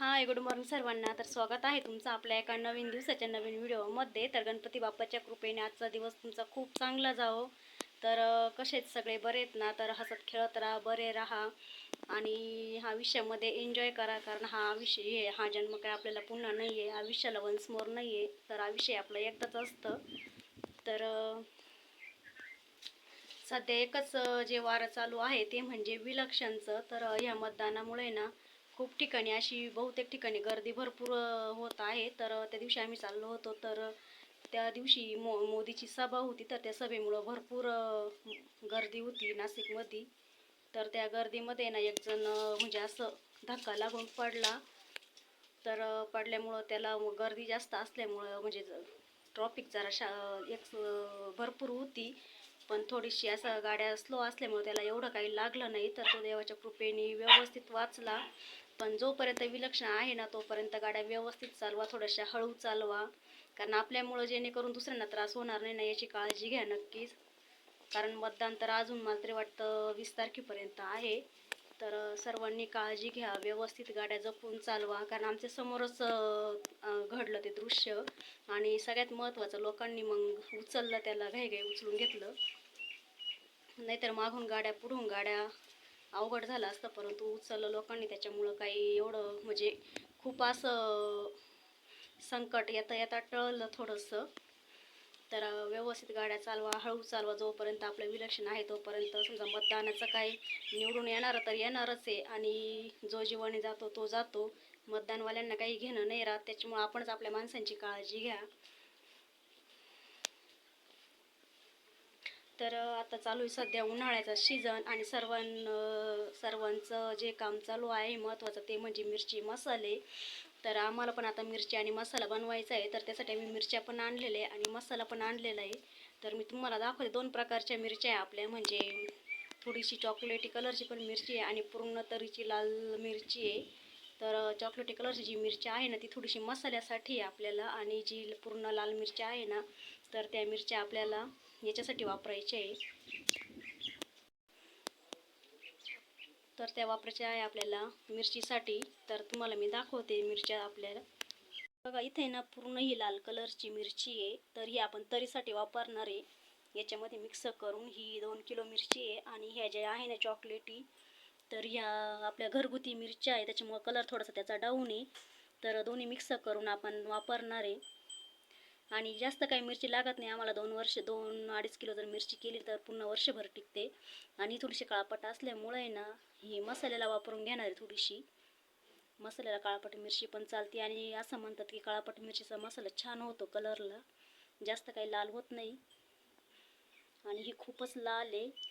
Hi good morning सर्वांना. तर स्वागत आहे तुमचं आपल्या एका नवीन दिवसाच्या नवीन व्हिडिओमध्ये. तर गणपती बाप्पाच्या कृपेने आजचा दिवस तुमचा खूप चांगला जावो. तर कसेच सगळे? बरे आहेत ना? तर हसत खेळत राहा बरे राहा. आणि हा विषयामध्ये एन्जॉय करा. कारण हा विषय हे- हा जन्म काय आपल्याला पुन्हा नाही आहे आयुष्याला वन्स मोर नाही आहे तर आयुष्य आपलं एकदाच असतं. तर सध्या एकच जे वारं चालू आहे ते म्हणजे विलक्षणचं. तर ह्या मतदानामुळे ना खूप ठिकाणी अशी बहुतेक ठिकाणी गर्दी भरपूर होत आहे. तर त्या दिवशी आम्ही चाललो होतो. तर त्या दिवशी मो मोदीची सभा होती. तर त्या सभेमुळं भरपूर गर्दी होती नाशिकमध्ये. तर त्या गर्दीमध्ये ना एकजण म्हणजे असं धक्का लागून पडला. तर पडल्यामुळं त्याला गर्दी जास्त असल्यामुळं म्हणजे ट्रॉफिक जरा शा एक भरपूर होती. पण थोडीशी असं गाड्या स्लो असल्यामुळे त्याला एवढं काही लागलं नाही. तर तो देवाच्या कृपेने व्यवस्थित वाचला. पण जोपर्यंत विलक्षण आहे ना तोपर्यंत गाड्या व्यवस्थित चालवा थोड्याशा हळू चालवा. कारण आपल्यामुळं जेणेकरून दुसऱ्यांना त्रास होणार नाही ना याची काळजी घ्या नक्कीच. कारण मतदान तर अजून मला तरी वाटतं वीस तारखेपर्यंत आहे. तर सर्वांनी काळजी घ्या व्यवस्थित गाड्या जपून चालवा. कारण आमच्या समोरच घडलं ते दृश्य. आणि सगळ्यात महत्त्वाचं लोकांनी मग उचललं त्याला घाईघाई उचलून घेतलं. नाहीतर मागून गाड्या पुढून गाड्या अवघड झालं असतं. परंतु उचललं लोकांनी. त्याच्यामुळं काही एवढं म्हणजे खूप असं संकट येता येता टळलं थोडंसं. तर व्यवस्थित गाड्या चालवा हळू चालवा जोपर्यंत आपलं विलक्षण आहे तोपर्यंत समजा मतदानाचं काही निवडून येणार तर येणारच आहे. आणि जो जीवाने जातो तो जातो. मतदानवाल्यांना काही घेणं नाही राहत. त्याच्यामुळं आपणच आपल्या माणसांची काळजी घ्या. तर आता चालू आहे सध्या उन्हाळ्याचा सीझन आणि सर्वां सर्वांचं जे काम चालू आहे महत्त्वाचं ते म्हणजे मिरची मसाले. तर आम्हाला पण आता मिरची आणि मसाला बनवायचा आहे तर त्यासाठी मी मिरच्या पण आणलेल्या आहे आणि मसाला पण आणलेला आहे. तर मी तुम्हाला दाखवते दोन प्रकारच्या मिरच्या आहे आपल्या म्हणजे थोडीशी चॉकलेटी कलरची पण मिरची आहे आणि पूर्ण तरीची लाल मिरची आहे. तर चॉकलेटी कलरची जी मिरची आहे ना ती थोडीशी मसाल्यासाठी आहे आपल्याला आणि जी पूर्ण लाल मिरची आहे ना तर त्या मिरच्या आपल्याला याच्यासाठी वापरायच्या आहे. तर त्या वापरायच्या आहे आपल्याला मिरचीसाठी. तर तुम्हाला मी दाखवते मिरच्या आपल्याला. बघा इथे ना पूर्ण ही लाल कलरची मिरची आहे. तर ही आपण तरीसाठी वापरणार आहे. याच्यामध्ये मिक्स करून ही दोन किलो मिरची आहे आणि ह्या ज्या आहे ना चॉकलेटी तर ह्या आपल्या घरगुती मिरच्या आहे त्याच्यामुळं कलर थोडासा त्याचा डाऊन आहे. तर दोन्ही मिक्स करून आपण वापरणार आहे. आणि जास्त काही मिरची लागत नाही आम्हाला दोन वर्ष दोन अडीच किलो जर मिरची केली तर पूर्ण वर्षभर टिकते. आणि थोडीशी काळपट असल्यामुळे आहे ना ही मसाल्याला वापरून घेणार आहे थोडीशी. मसाल्याला काळपट मिरची पण चालते आणि असं म्हणतात की काळपट मिरचीचा मसाला छान होतो कलरला जास्त काही लाल होत नाही. आणि ही खूपच लाल आहे.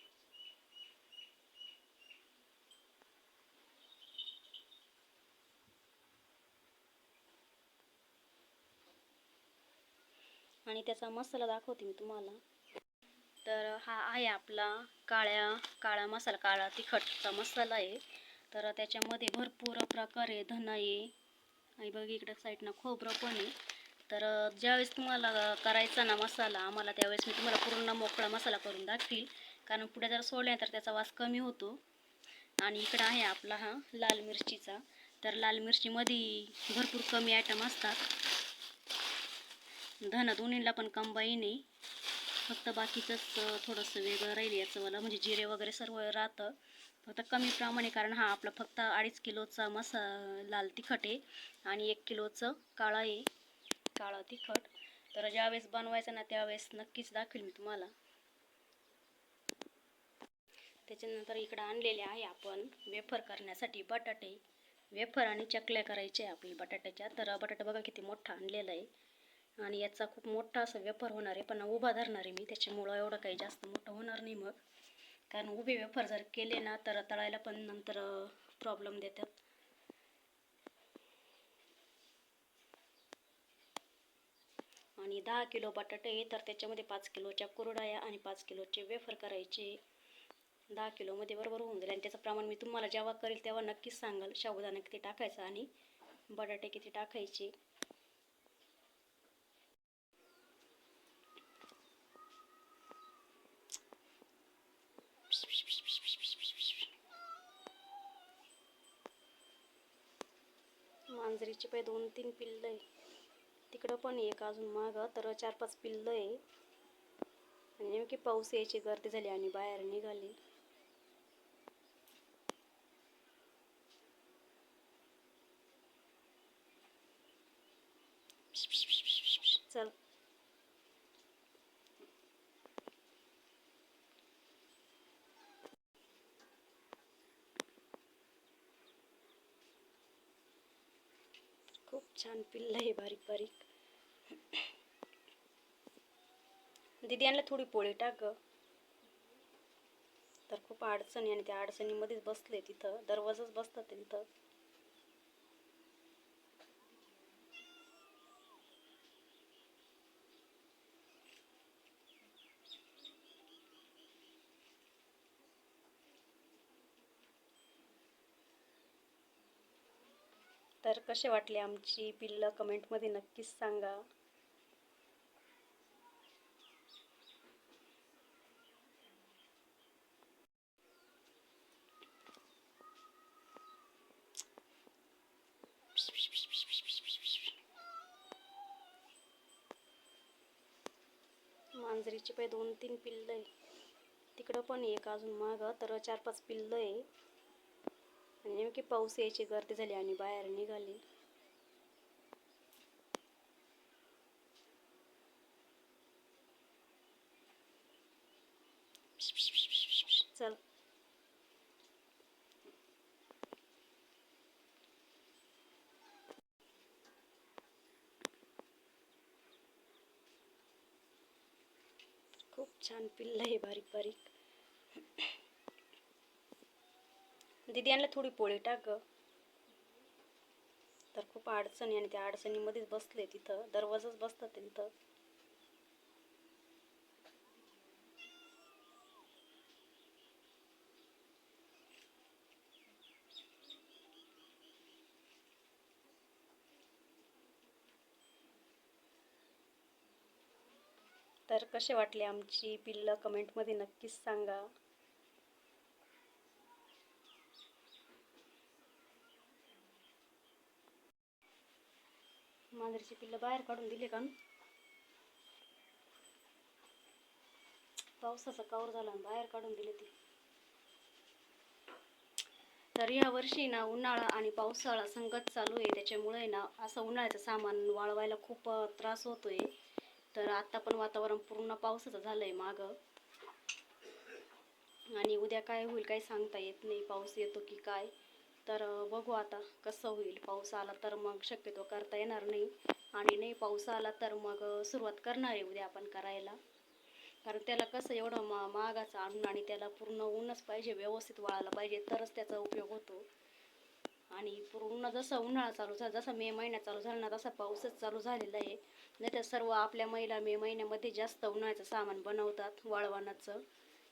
आणि त्याचा मसाला दाखवते मी तुम्हाला. तर हा आहे आपला काळ्या काळा मसाला काळा तिखटचा मसाला आहे. तर त्याच्यामध्ये भरपूर प्रकार आहे धना आहे. आणि बघ इकडं साईडनं खोबरं पण आहे. तर ज्यावेळेस तुम्हाला करायचा ना मसाला आम्हाला त्यावेळेस मी तुम्हाला पूर्ण मोकळा मसाला करून दाखवील कारण पुढे जर सोडल्या तर त्याचा वास कमी होतो. आणि इकडं आहे आपला हा लाल मिरचीचा. तर लाल मिरचीमध्ये भरपूर कमी आयटम असतात. धन दोन्हीला पण कंबाईन आहे फक्त बाकीचंच थोडंसं वेगळं राहील याचं मला म्हणजे जिरे वगैरे सर्व राहतं. फक्त कमी प्रमाणे कारण हा आपला फक्त अडीच किलोचा मसा लाल तिखट आहे आणि एक किलोचं काळा आहे. काळा तिखट. तर ज्यावेळेस बनवायचं ना त्यावेळेस नक्कीच दाखवेल मी तुम्हाला. त्याच्यानंतर इकडं आणलेले आहे आपण वेफर करण्यासाठी बटाटे. वेफर आणि चकल्या करायचे आहे आपली बटाट्याच्या. तर बटाटा बघा किती मोठा आणलेला आहे. आणि याचा खूप मोठा असं वेफर होणार आहे पण उभा धरणार आहे मी त्याच्यामुळं एवढं काही जास्त मोठं होणार नाही मग. कारण उभे वेफर जर केले ना तर तळायला पण नंतर प्रॉब्लेम देतात. आणि दहा किलो बटाटे आहे तर त्याच्यामध्ये पाच किलोच्या कुरडाया आणि पाच किलोचे वेफर करायचे. दहा किलोमध्ये बरोबर होऊन जाईल. आणि त्याचं प्रमाण मी तुम्हाला जेव्हा करेल तेव्हा नक्कीच सांगाल साबुदाणा किती टाकायचा आणि बटाटे किती टाकायचे. मांजरीचे पाय दोन तीन पिल्लं आहे. तिकडं पण एक अजून मागं तर चार पाच पिल्लं आहे. आणि नेमकी पाऊस यायची गर्दी झाली आणि बाहेर निघाली. चल खूप छान पिल्लं आहे बारीक बारीक. दिदी यांना थोडी पोळी टाक तर खूप अडचणी आणि त्या अडचणीमध्येच बसले तिथं. दरवाजच बसतात तिथं. तर कसे वाटले आमची पिल्लं कमेंटमध्ये नक्कीच सांगा. मांजरीचे पाय दोन तीन पिल्लं आहे तिकडं पण एक अजून मागं तर चार पाच पिल्लं आहे नेमकी पाऊस यायची गर्दी झाली आणि बाहेर निघाली. चल. खूप छान पिल्ल आहे बारीक बारीक. दीदी यांना थोडी पोळी टाक तर खूप अडचणी आणि त्या अडचणीमध्येच बसले तिथं. दरवाजच बसतात तिथं. तर कसे वाटले आमची पिल्लं? कमेंटमध्ये नक्कीच सांगा. मांजरीची पिल्लं बाहेर काढून दिले का पावसाचा कावर झाला आणि बाहेर काढून दिले ते. तर या वर्षी ना उन्हाळा आणि पावसाळा संगत चालू आहे. त्याच्यामुळे ना असं उन्हाळ्याचं सामान वाळवायला खूप त्रास होतोय. तर आता पण वातावरण पूर्ण पावसाचं झालंय मागं. आणि उद्या काय होईल काही सांगता येत नाही. पाऊस येतो की काय? तर बघू आता कसं होईल. पाऊस आला तर मग शक्यतो करता येणार नाही. आणि नाही पाऊस आला तर मग सुरुवात करणार आहे उद्या आपण करायला. कारण त्याला कसं एवढं मा महागाचं आणून आणि त्याला पूर्ण ऊनच पाहिजे व्यवस्थित वाळायला पाहिजे तरच त्याचा उपयोग होतो. आणि पूर्ण जसं उन्हाळा चालू झाला जसा मे महिना चालू झाला ना तसा पाऊसच चालू झालेला आहे. नाही तर सर्व आपल्या महिला मे महिन्यामध्ये जास्त उन्हाळ्याचं सामान बनवतात वाळवणाचं.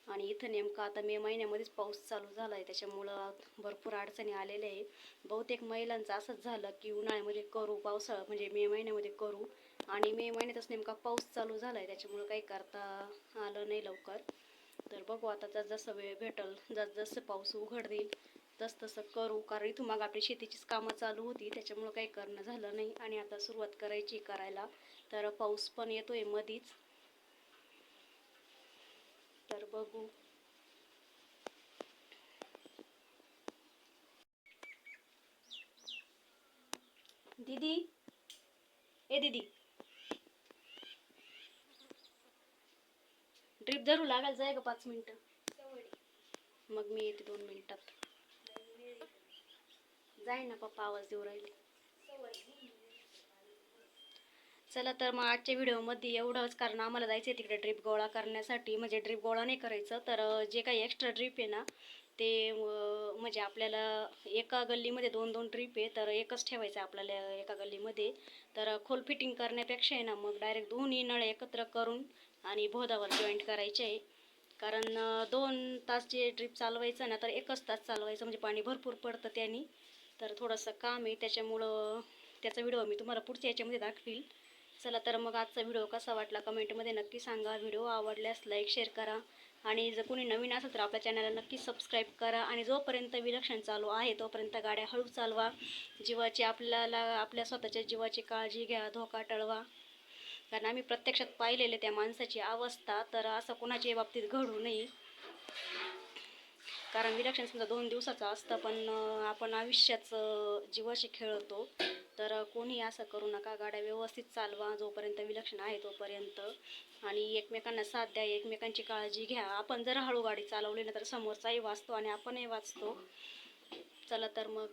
आणि इथं नेमकं आता मे महिन्यामध्येच पाऊस चालू झाला आहे त्याच्यामुळं भरपूर अडचणी आलेल्या आहे बहुतेक महिलांचं असंच झालं की उन्हाळ्यामध्ये करू पावसाळा म्हणजे मे महिन्यामध्ये करू. आणि मे महिन्यातच नेमका पाऊस चालू झाला आहे त्याच्यामुळं काही करता आलं नाही लवकर. तर बघू आता जस जसं वेळ भेटल जस जसं पाऊस उघडतील तस तसं करू. कारण इथून मग आपली शेतीचीच कामं चालू होती. त्याच्यामुळं काही करणं झालं नाही. आणि आता सुरुवात करायची करायला. तर पाऊस पण येतोय मधीच. तर बघू. दीदी? ए दीदी. ड्रिप धरू लागायला जाय का पाच मिनिटं. मग मी येते दोन मिनिटात. जाय ना पप्पा आवाज देऊ राहिले. चला तर मग आजच्या व्हिडिओमध्ये एवढंच. कारण आम्हाला जायचं आहे तिकडे ड्रीप गोळा करण्यासाठी. म्हणजे ड्रीप गोळा नाही करायचं. तर जे काही एक्स्ट्रा ड्रीप आहे ना ते म्हणजे आपल्याला एका गल्लीमध्ये दोन दोन ड्रीप आहे. तर एकच ठेवायचं आहे आपल्याला एका गल्लीमध्ये. तर खोल फिटिंग करण्यापेक्षा आहे ना मग डायरेक्ट दोन्ही नळ एकत्र करून आणि भोदावर जॉईंट करायचे. आहे कारण दोन तास जे ड्रिप चालवायचं ना तर एकच तास चालवायचं. म्हणजे पाणी भरपूर पडतं त्यानी. तर थोडंसं काम आहे. त्याच्यामुळं त्याचा व्हिडिओ मी तुम्हाला पुढच्या याच्यामध्ये दाखवील. चला तर मग आजचा व्हिडिओ कसा वाटला कमेंटमध्ये नक्की सांगा. व्हिडिओ आवडल्यास लाईक शेअर करा. आणि जर कोणी नवीन असेल तर आपल्या चॅनलला नक्की सबस्क्राईब करा. आणि जोपर्यंत विलक्षण चालू आहे तोपर्यंत गाड्या हळू चालवा. जीवाची आपल्याला आपल्या स्वतःच्या जीवाची काळजी घ्या धोका टळवा. कारण आम्ही प्रत्यक्षात पाहिलेले त्या माणसाची अवस्था तर असं कुणाच्याही बाबतीत घडू नये. कारण विलक्षण समजा दोन दिवसाचं असतं पण आपण आयुष्याचं जीवाशी खेळतो तर कोणी असं करू नका. गाड्या व्यवस्थित चालवा जोपर्यंत विलक्षण आहे तोपर्यंत. आणि एकमेकांना साथ द्या एकमेकांची काळजी घ्या. आपण जर हळू गाडी चालवली ना तर समोरचाही वाचतो आणि आपणही वाचतो. चला तर मग.